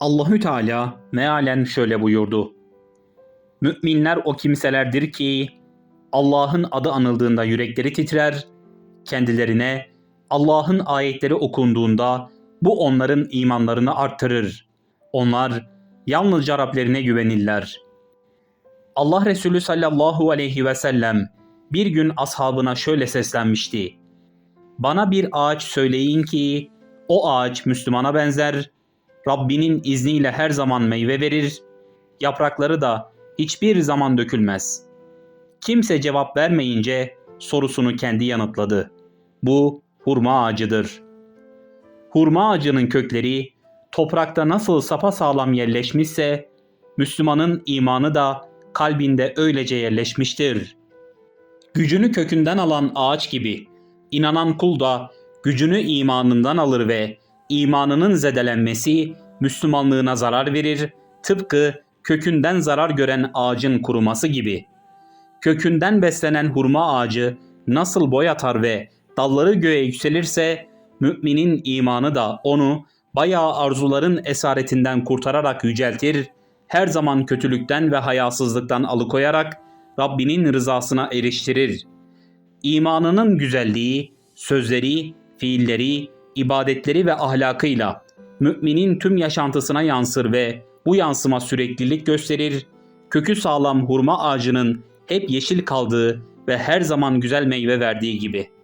Allahü Teala mealen şöyle buyurdu. Müminler o kimselerdir ki Allah'ın adı anıldığında yürekleri titrer, kendilerine Allah'ın ayetleri okunduğunda bu onların imanlarını arttırır. Onlar yalnızca Rablerine güvenirler. Allah Resulü sallallahu aleyhi ve sellem bir gün ashabına şöyle seslenmişti. Bana bir ağaç söyleyin ki o ağaç Müslümana benzer, Rabbinin izniyle her zaman meyve verir, yaprakları da hiçbir zaman dökülmez. Kimse cevap vermeyince sorusunu kendi yanıtladı. Bu hurma ağacıdır. Hurma ağacının kökleri toprakta nasıl sapasağlam yerleşmişse Müslümanın imanı da kalbinde öylece yerleşmiştir. Gücünü kökünden alan ağaç gibi inanan kul da gücünü imanından alır ve imanının zedelenmesi Müslümanlığına zarar verir, tıpkı kökünden zarar gören ağacın kuruması gibi. Kökünden beslenen hurma ağacı nasıl boy atar ve dalları göğe yükselirse müminin imanı da onu bayağı arzuların esaretinden kurtararak yüceltir, her zaman kötülükten ve hayasızlıktan alıkoyarak Rabbinin rızasına eriştirir. İmanının güzelliği, sözleri, fiilleri, ibadetleri ve ahlakıyla müminin tüm yaşantısına yansır ve bu yansıma süreklilik gösterir. Kökü sağlam hurma ağacının hep yeşil kaldığı ve her zaman güzel meyve verdiği gibi.''